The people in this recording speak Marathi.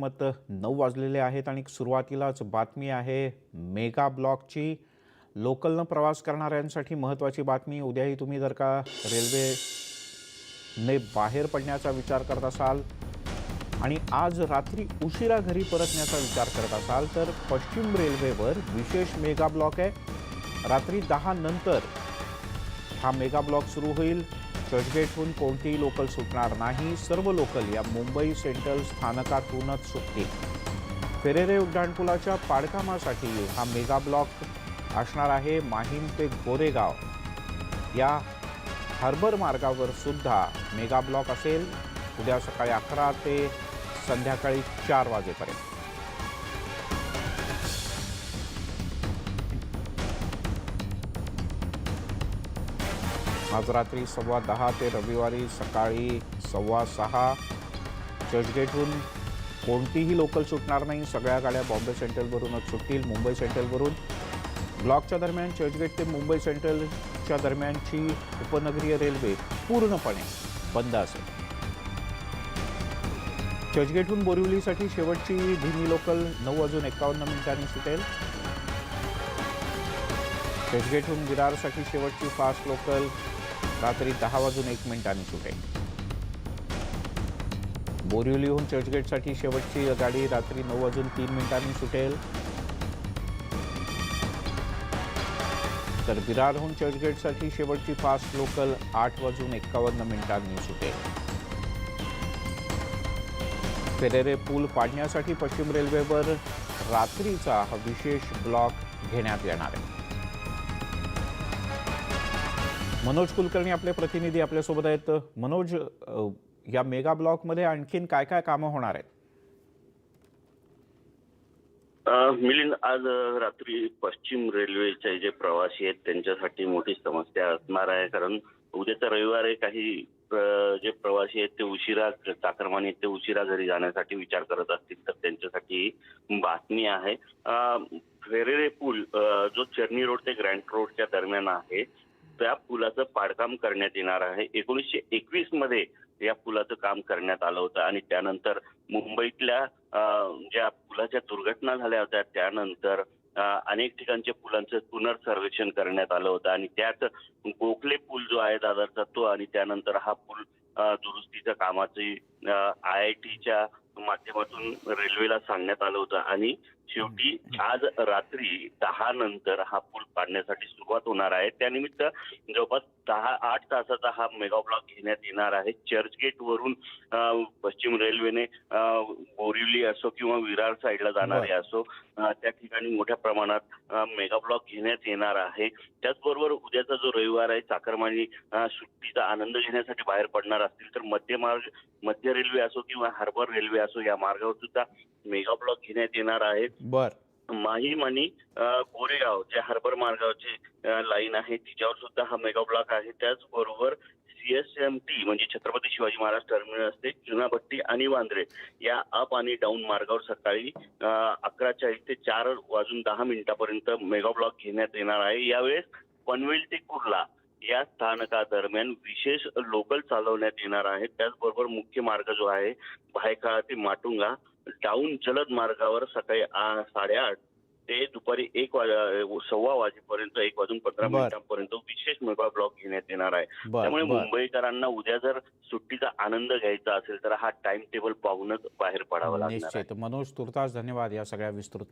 मत नऊ वाजलेले आहेत आणि सुरुवातीलाच बातमी आहे मेगा ब्लॉकची. लोकलनं प्रवास करणाऱ्यांसाठी महत्त्वाची बातमी. उद्याही तुम्ही जर का रेल्वेने बाहेर पडण्याचा विचार करत असाल आणि आज रात्री उशिरा घरी परतण्याचा विचार करत असाल तर पश्चिम रेल्वेवर विशेष मेगा ब्लॉक आहे. रात्री दहा नंतर हा मेगा ब्लॉक सुरू होईल. चर्चगेटहून कोणतीही लोकल सुटणार नाही. सर्व लोकल या मुंबई सेंट्रल स्थानकातूनच सुटतील. फेरेरे उड्डाणपुलाच्या पाडकामासाठी हा मेगा ब्लॉक असणार आहे माहीम ते गोरेगाव. या हार्बर मार्गावर सुद्धा मेगा ब्लॉक असेल. उद्या सकाळी अकरा ते संध्याकाळी चार वाजेपर्यंत. आज रात्री सव्वा दहा ते रविवारी सकाळी सव्वा सहा. चर्चगेटहून कोणतीही लोकल सुटणार नाही. सगळ्या गाड्या बॉम्बे सेंट्रलवरूनच सुटतील मुंबई सेंट्रलवरून. ब्लॉकच्या दरम्यान चर्चगेट ते मुंबई सेंट्रलच्या दरम्यानची उपनगरीय रेल्वे पूर्णपणे बंद असेल. चर्चगेटहून बोरिवलीसाठी शेवटची धीमी लोकल नऊ वाजून एकावन्न मिनिटांनी सुटेल. चर्चगेटहून विरारसाठी शेवटची फास्ट लोकल रात्री दहा वाजून एक मिनिटांनी सुटेल बोरिवलीहून चर्चगेटसाठी शेवटची गाडी रात्री नऊ वाजून तीन मिनिटांनी सुटेल. तर विरारहून चर्चगेटसाठी शेवटची फास्ट लोकल आठ वाजून एक्कावन्न मिनिटांनी सुटेल. फेरेरे पूल पाडण्यासाठी पश्चिम रेल्वेवर रात्रीचा हा विशेष ब्लॉक घेण्यात येणार आहे. मनोज कुलकर्णी आपले प्रतिनिधी आपल्यासोबत आहेत. मनोज या मेगा ब्लॉकमध्ये आणखीन काय काय कामं होणार आहेत? मिलिंद आज रात्री पश्चिम रेल्वेचे जे प्रवासी आहेत त्यांच्यासाठी मोठी समस्या असणार आहे. कारण उद्याचा रविवार आहे काही जे प्रवासी आहेत ते उशिरा चाकरमानी आहेत, ते उशिरा घरी जाण्यासाठी विचार करत असतील तर त्यांच्यासाठी बातमी आहे. फेरेरे पूल जो चर्नी रोड ते ग्रँड रोडच्या दरम्यान आहे त्या पुलाचं पाडकाम करण्यात येणार आहे. एकोणीसशे एकवीसमध्ये या पुलाचं काम करण्यात आलं होतं आणि त्यानंतर मुंबईतल्या ज्या पुलाच्या दुर्घटना झाल्या होत्या त्यानंतर अनेक ठिकाणच्या पुलांचं पुनर्सर्वेक्षण करण्यात आलं होतं आणि त्यात गोखले पूल जो आहे दादरचा तो आणि त्यानंतर हा पूल दुरुस्तीच्या कामाची आय आय टीच्या माध्यमातून रेल्वेला सांगण्यात आलं होतं आणि शेवटी आज रात्री दहा नंतर हा पूल पाडण्यासाठी सुरुवात होणार आहे. त्यानिमित्त जवळपास दहा आठ तासाचा हा मेगा ब्लॉक घेण्यात येणार आहे. चर्चगेट वरून पश्चिम रेल्वेने बोरिवली असो किंवा विरार साईडला जाणारे असो त्या ठिकाणी मोठ्या प्रमाणात मेगा ब्लॉक घेण्यात येणार आहे. त्याचबरोबर उद्याचा जो रविवार आहे चाकरमानी सुट्टीचा आनंद घेण्यासाठी बाहेर पडणार असतील तर मध्य मार्ग मध्य रेल्वे असो किंवा हार्बर रेल्वे असो या मार्गावर सुद्धा मेगा ब्लॉक घेण्यात येणार आहे बर. माहीम आणि कोरेगाव जे हार्बर मार्गावरची अ, लाईन आहे तिच्यावर सुद्धा हा मेगा ब्लॉक आहे. त्याचबरोबर सीएसएमटी म्हणजे छत्रपती शिवाजी महाराज टर्मिनस ते चुनाभट्टी आणि वांद्रे या अप आणि डाऊन मार्गावर सकाळी अकरा चाळीस ते चार वाजून दहा मिनिटापर्यंत मेगा ब्लॉक घेण्यात येणार आहे. यावेळेस पनवेल ते कुर्ला या स्थानकादरम्यान विशेष लोकल चालवण्यात येणार आहे. त्याचबरोबर मुख्य मार्ग जो आहे भायखळा ते माटुंगा डाऊन जलद मार्गावर सकाळी साडेआठ ते दुपारी एक वाजा सव्वा वाजेपर्यंत एक वाजून पंधरा. मिनिटांपर्यंत विशेष मेगा ब्लॉक घेण्यात येणार आहे. त्यामुळे मुंबईकरांना उद्या जर सुट्टीचा आनंद घ्यायचा असेल तर हा टाइम टेबल पाहूनच बाहेर पडावं निश्चित. मनोज तुर्तास धन्यवाद या सगळ्या विस्तृत